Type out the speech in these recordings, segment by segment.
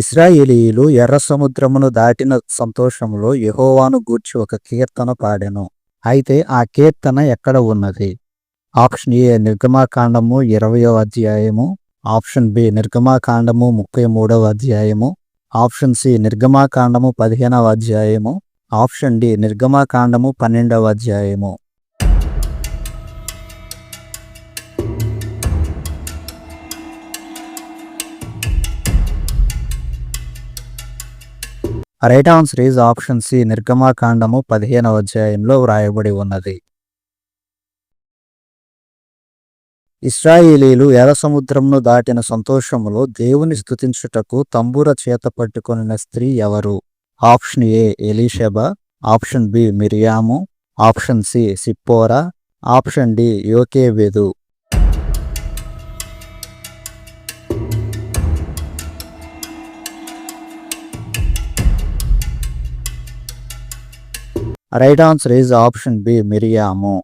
ఇశ్రాయేలీయులు ఎర్ర సముద్రమును దాటిన సంతోషంలో యహోవాను గూర్చి ఒక కీర్తన పాడెను. అయితే ఆ కీర్తన ఎక్కడ ఉన్నది? ఆప్షన్ ఏ నిర్గమాకాండము ఇరవయో అధ్యాయము. ఆప్షన్ బి నిర్గమాకాండము ముప్పై మూడవ అధ్యాయము. ఆప్షన్ సి నిర్గమాకాండము పదిహేనవ అధ్యాయము. ఆప్షన్ డి నిర్గమాకాండము పన్నెండవ అధ్యాయము. Right answer is option C నిర్గమాకాండము పదిహేనవ అధ్యాయంలో వ్రాయబడి ఉన్నది. ఇస్రాయేలీలు ఎర్ర సముద్రంను దాటిన సంతోషములో దేవుని స్థుతించుటకు తంబూర చేత పట్టుకొనిన స్త్రీ ఎవరు? Option A Elisheba. Option B Miriam. Option C Zipporah. Option D యోకేబెదు. Right answer is option B Miriam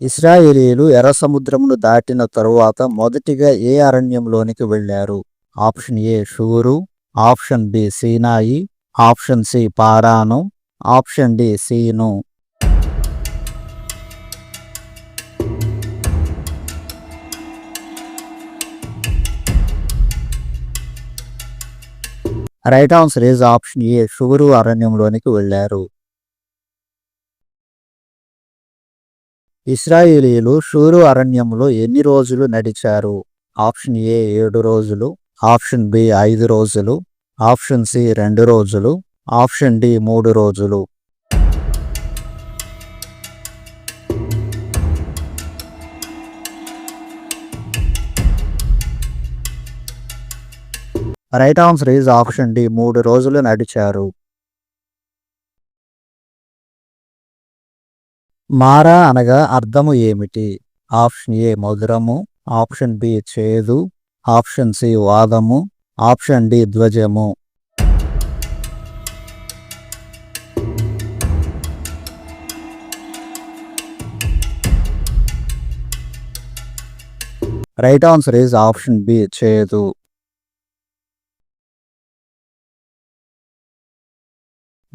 ఇస్రాయేలీలు ఎర్ర సముద్రమును దాటిన తరువాత మొదటిగా ఏ అరణ్యంలోనికి వెళ్ళారు? ఆప్షన్ ఏ షూరు. ఆప్షన్ బి సీనాయి. ఆప్షన్ సి పారాను. Option D scene. Right answer is option A షుగురు అరణ్యంలోనికి వెళ్ళారు ఇస్రాయేలీలు షూరు అరణ్యంలో ఎన్ని రోజులు నడిచారు? ఆప్షన్ ఏ ఏడు రోజులు. ఆప్షన్ బి ఐదు రోజులు. ఆప్షన్ సి రెండు రోజులు. ఆప్షన్ డి మూడు రోజులు. Right answer is option D. మూడు రోజులు నడిచారు. మారా అనగా అర్థము ఏమిటి? ఆప్షన్ ఏ మధురము ఆప్షన్ బి చేదు ఆప్షన్ సి వాదము option D ధ్వజము. Right answer is option B చేదు.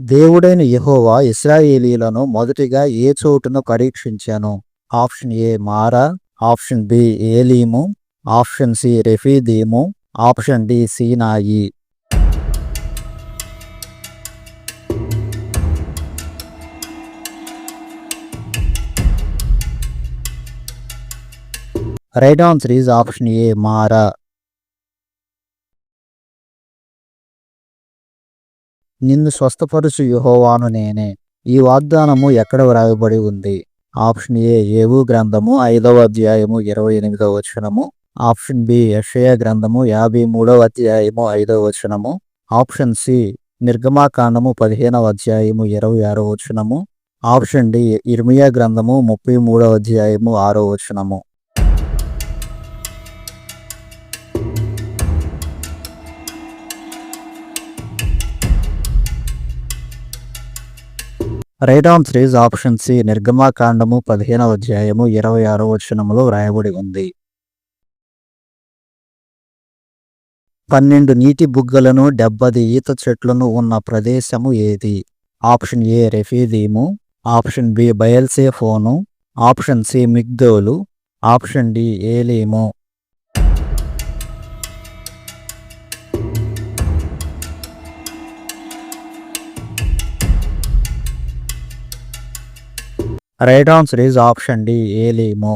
దేవుడైన యహోవా ఇస్రాయేలీలను మొదటిగా ఏ చోటును పరీక్షించాను? Option A Marah option B ఏలీము option C రెఫీదీము option D Sinai. Right answer is option A Marah. నిన్ను స్వస్థపరుచు యుహోవాను నేనే. ఈ వాగ్దానము ఎక్కడ వ్రాయబడి ఉంది? ఆప్షన్ ఏ ఏవు గ్రంథము ఐదవ అధ్యాయము ఇరవై ఎనిమిదవ వచనము. ఆప్షన్ బి యషయ గ్రంథము యాభై మూడవ అధ్యాయము ఐదవ వచనము. ఆప్షన్ సి నిర్గమాకాండము పదిహేనవ అధ్యాయము ఇరవై ఆరో వచనము. ఆప్షన్ డి ఇర్మియా గ్రంథము ముప్పై మూడవ అధ్యాయము ఆరో వచనము. Right answer is option C నిర్గమాకాండము పదిహేనవ అధ్యాయము ఇరవై ఆరో వచనములో వ్రాయబడి ఉంది. పన్నెండు నీటి బుగ్గలను డెబ్బది ఈత చెట్లను ఉన్న ప్రదేశము ఏది? ఆప్షన్ ఏ రెఫీదీము ఆప్షన్ బి బయల్సే ఫోను ఆప్షన్ సి మిగ్దోలు option D ఏలీము. Right answer is option D ఏలీము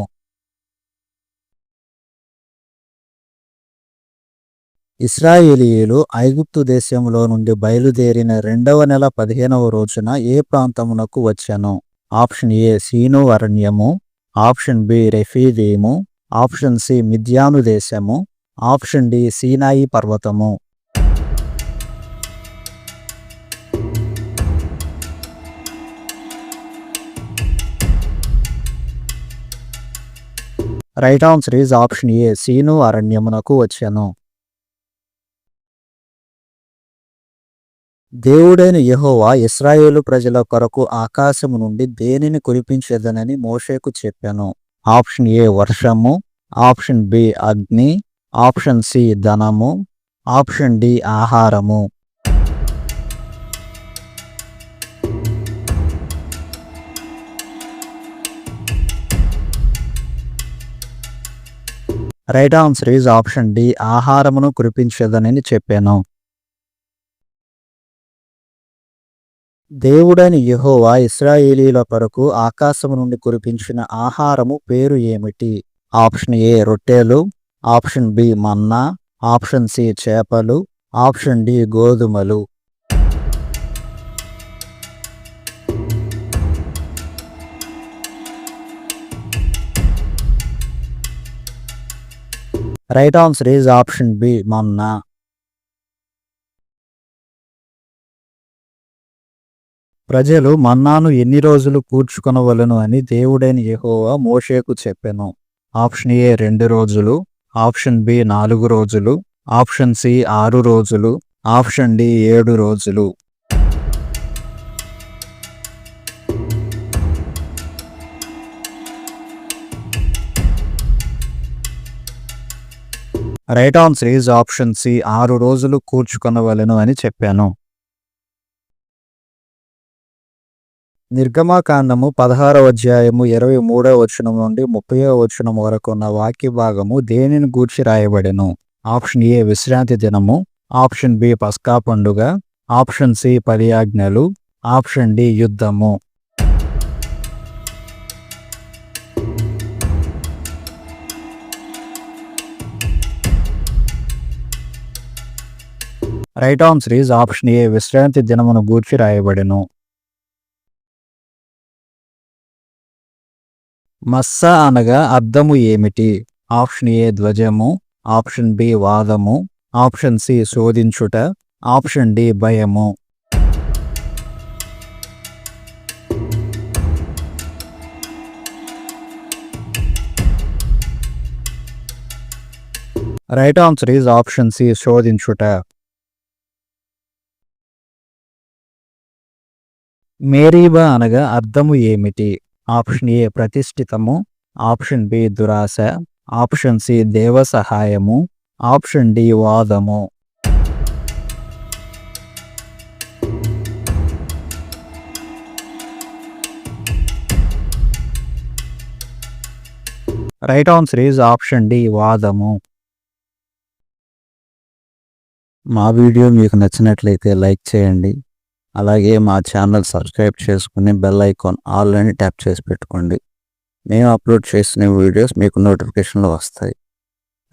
ఇస్రాయేలీయులు ఐగుప్తు దేశంలో నుండి బయలుదేరిన రెండవ నెల పదిహేనవ రోజున ఏ ప్రాంతమునకు వచ్చాను? ఆప్షన్ ఏ సీను అరణ్యము. ఆప్షన్ బి రెఫీదీము. ఆప్షన్ సి మిథ్యాను దేశము. ఆప్షన్ డి సీనాయి పర్వతము. Right answer is option A scene అరణ్యమునకు వచ్చాను దేవుడైన యెహోవా ఇస్రాయేలు ప్రజల కొరకు ఆకాశము నుండి దేనిని కురిపించేదనని మోషేకు చెప్పాను. ఆప్షన్ ఏ వర్షము. ఆప్షన్ బి అగ్ని. ఆప్షన్ సి ధనము. ఆప్షన్ డి ఆహారము. Right answer is option D ఆహారమును కురిపించదని చెప్పాను. దేవుడని యహోవా ఇస్రాయేలీల కొరకు ఆకాశము నుండి కురిపించిన ఆహారము పేరు ఏమిటి? ఆప్షన్ ఏ రొట్టెలు option B manna option C చేపలు ఆప్షన్ డి గోధుమలు. Right answer is option B మొన్న ప్రజలు మన్నాను ఎన్ని రోజులు కూర్చుకొనవలను అని దేవుడైన యహోవా మోషేకు చెప్పెను. ఆప్షన్ ఏ రెండు రోజులు. ఆప్షన్ బి నాలుగు రోజులు. ఆప్షన్ సి ఆరు రోజులు. ఆప్షన్ డి ఏడు రోజులు. Right on series option C ఆరు రోజులు కూర్చుకొనవలెను అని చెప్పాను. నిర్గమాకాండము పదహారవ అధ్యాయము ఇరవై మూడవ వచనం నుండి ముప్పైవ వచనం వరకు ఉన్న వాక్య భాగము దేనిని గూర్చి రాయబడెను? ఆప్షన్ ఏ విశ్రాంతి దినము. ఆప్షన్ బి పస్కా పండుగ. ఆప్షన్ సి పర్యాజ్ఞలు ఆప్షన్ డి యుద్ధము. Right answer is option A విశ్రాంతి దినమును గూర్చి రాయబడెను. మస్స అనగా అర్థము ఏమిటి? ఆప్షన్ ఏ ధ్వజము. ఆప్షన్ బి వాదము. ఆప్షన్ సి శోధించుట. ఆప్షన్ డి భయము. Right answer is option C శోధించుట. మేరీబా అనగా అర్థము ఏమిటి? ఆప్షన్ ఏ ప్రతిష్ఠితము. ఆప్షన్ బి దురాశ. ఆప్షన్ సి దేవ సహాయము. Option D వాదము. Right answer is option D వాదము. మా వీడియో మీకు నచ్చినట్లయితే లైక్ చేయండి. అలాగే మా ఛానల్ సబ్స్క్రైబ్ చేసుకుని బెల్ ఐకాన్ ఆల్ అని ట్యాప్ చేసి పెట్టుకోండి. మేము అప్లోడ్ చేసిన వీడియోస్ మీకు నోటిఫికేషన్లో వస్తాయి.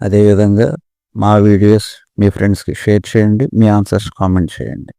అదేవిధంగా మా వీడియోస్ మీ ఫ్రెండ్స్కి షేర్ చేయండి మీ ఆన్సర్స్ కామెంట్ చేయండి.